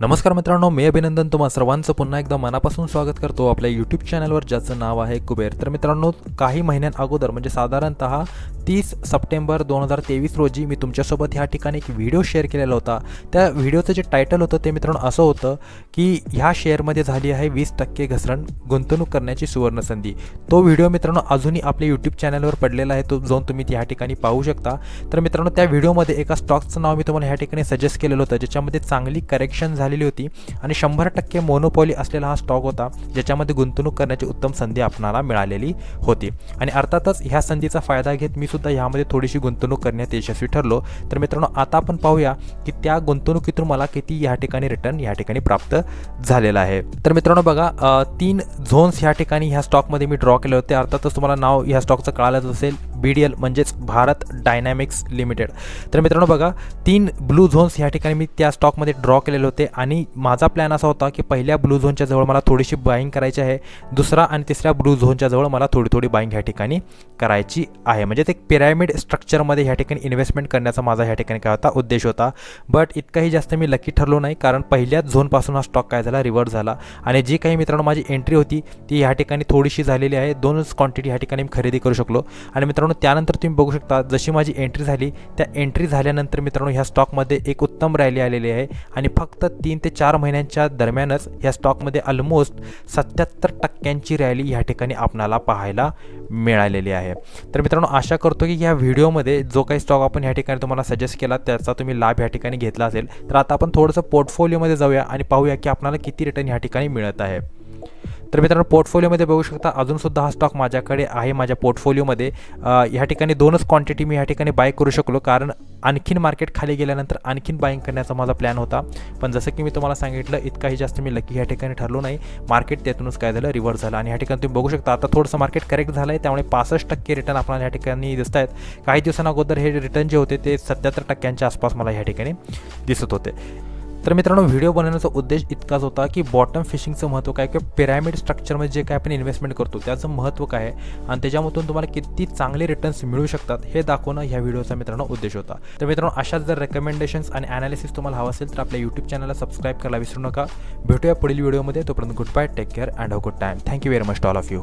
नमस्कार मित्रांनो मी अभिनंदन तुम्हा सर्वांचं. पुन्हा एकदा मनापासून स्वागत करतो आपल्या यूट्यूब चॅनलवर ज्याचं नाव आहे कुबेर. तर मित्रांनो काही महिन्यां अगोदर म्हणजे साधारणतः तीस सप्टेंबर दोन हजार तेवीस रोजी मी तुमच्यासोबत ह्या ठिकाणी एक व्हिडिओ शेअर केलेला होता. त्या व्हिडिओचं जे टायटल होतं ते मित्रांनो असं होतं की ह्या शेअरमध्ये झाली आहे वीस टक्के घसरण गुंतवणूक करण्याची सुवर्ण संधी तो व्हिडिओ मित्रांनो अजूनही आपल्या यूट्यूब चॅनलवर पडलेला आहे तो जाऊन तुम्ही ह्या ठिकाणी पाहू शकता. तर मित्रांनो त्या व्हिडिओमध्ये एका स्टॉकचं नाव मी तुम्हाला ह्या ठिकाणी सजेस्ट केलेलं होतं ज्याच्यामध्ये चांगली करेक्शन झालेली होती आणि शंभर टक्के मोनोपॉली असलेला हा स्टॉक होता ज्याच्यामध्ये गुंतवणूक करण्याची उत्तम संधी आपणाला मिळालेली होती. आणि अर्थातच ह्या संधीचा फायदा घेत मी सुद्धा यामध्ये थोडीशी गुंतवणूक करण्यात यशस्वी ठरलो. तर मित्रांनो आता आपण पाहूया की त्या गुंतवणुकीतून मला किती या ठिकाणी रिटर्न या ठिकाणी प्राप्त झालेला आहे. तर मित्रांनो बघा तीन झोन्स ह्या ठिकाणी ह्या स्टॉकमध्ये मी ड्रॉ केले होते. अर्थातच तुम्हाला नाव ह्या स्टॉकचं कळालंच असेल. बी डी एल म्हणजेच भारत डायनॅमिक्स लिमिटेड तर मित्रांनो बघा तीन ब्लू झोन्स ह्या ठिकाणी मी त्या स्टॉकमध्ये ड्रॉ केलेले होते आणि माझा प्लॅन असा होता की पहिल्या ब्लू झोनच्या जवळ मला थोडीशी बाईंग करायची आहे. दुसरा आणि तिसऱ्या ब्लू झोनच्या जवळ मला थोडी थोडी बाईंग ह्या ठिकाणी करायची आहे. म्हणजे ते पिरॅमिड स्ट्रक्चरमध्ये ह्या ठिकाणी इन्व्हेस्टमेंट करण्याचा माझा ह्या ठिकाणी काय होता उद्देश होता. बट इतकाही जास्त मी लकी ठरलो नाही कारण पहिल्याच झोनपासून हा स्टॉक काय झाला रिव्हर्स झाला. आणि जी काही मित्रांनो माझी एंट्री होती ती ह्या ठिकाणी थोडीशी झालेली आहे. दोनच क्वांटिटी ह्या ठिकाणी मी खरेदी करू शकलो. आणि मित्रांनो त्यानंतर तुम्ही बघू शकता जशी माझी एंट्री झाली त्या एंट्री झाल्यानंतर मित्रांनो ह्या स्टॉकमध्ये एक उत्तम रॅली आलेली आहे. आणि फक्त तीन ते चार महिन्यांच्या दरम्यानच ह्या स्टॉकमध्ये ऑलमोस्ट सत्याहत्तर टक्क्यांची रॅली ह्या ठिकाणी आपणाला पाहायला मिळालेली आहे. तर मित्रांनो आशा करतो की ह्या व्हिडिओमध्ये जो काही स्टॉक आपण ह्या ठिकाणी तुम्हाला सजेस्ट केला त्याचा तुम्ही लाभ ह्या ठिकाणी घेतला असेल. तर आता आपण थोडंसं पोर्टफोलिओमध्ये जाऊया आणि पाहूया की आपल्याला किती रिटर्न ह्या ठिकाणी मिळत आहे. तर मित्रांनो पोर्टफोलिओमध्ये बघू शकता अजूनसुद्धा हा स्टॉक माझ्याकडे आहे. माझ्या पोर्टफोलिओमध्ये ह्या ठिकाणी दोनच क्वांटिटी मी ह्या ठिकाणी बाय करू शकलो. कारण आणखीन मार्केट खाली गेल्यानंतर आणखीन बाईंग करण्याचा माझा प्लॅन होता. पण जसं की मी तुम्हाला सांगितलं इतकाही जास्त मी लकी ह्या ठिकाणी ठरलो नाही. मार्केट त्यातूनच काय झालं? रिव्हर्स झालं. आणि ह्या ठिकाणी तुम्ही बघू शकता आता थोडंसं मार्केट करेक्ट झालं आहे त्यामुळे पासष्ट टक्के रिटर्न आपल्याला ह्या ठिकाणी दिसत आहेत. काही दिवसांअगोदर हे रिटर्न जे होते ते सत्याहत्तर टक्क्यांच्या आसपास मला ह्या ठिकाणी दिसत होते. तर मित्रांनो व्हिडिओ बनवण्याचा उद्देश इतकाच होता की बॉटम फिशिंगचं महत्त्व काय किंवा पिरॅमिड स्ट्रक्चरमध्ये जे काय आपण इन्व्हेस्टमेंट करतो त्याचं महत्त्व काय आहे? आणि त्याच्यामधून तुम्हाला किती चांगले रिटर्न्स मिळू शकतात हे दाखवणं ह्या व्हिडिओचा मित्रांनो उद्देश होता. तर मित्रांनो अशाच जर रेकमेंडेशन्स आणि ॲनालिसिस तुम्हाला हवं असेल तर आपल्या यूट्यूब चॅनलला सबस्क्राईब करायला विसरू नका. भेटूया पुढील व्हिडिओमध्ये तोपर्यंत good bye take care and a good time thank you very much all of you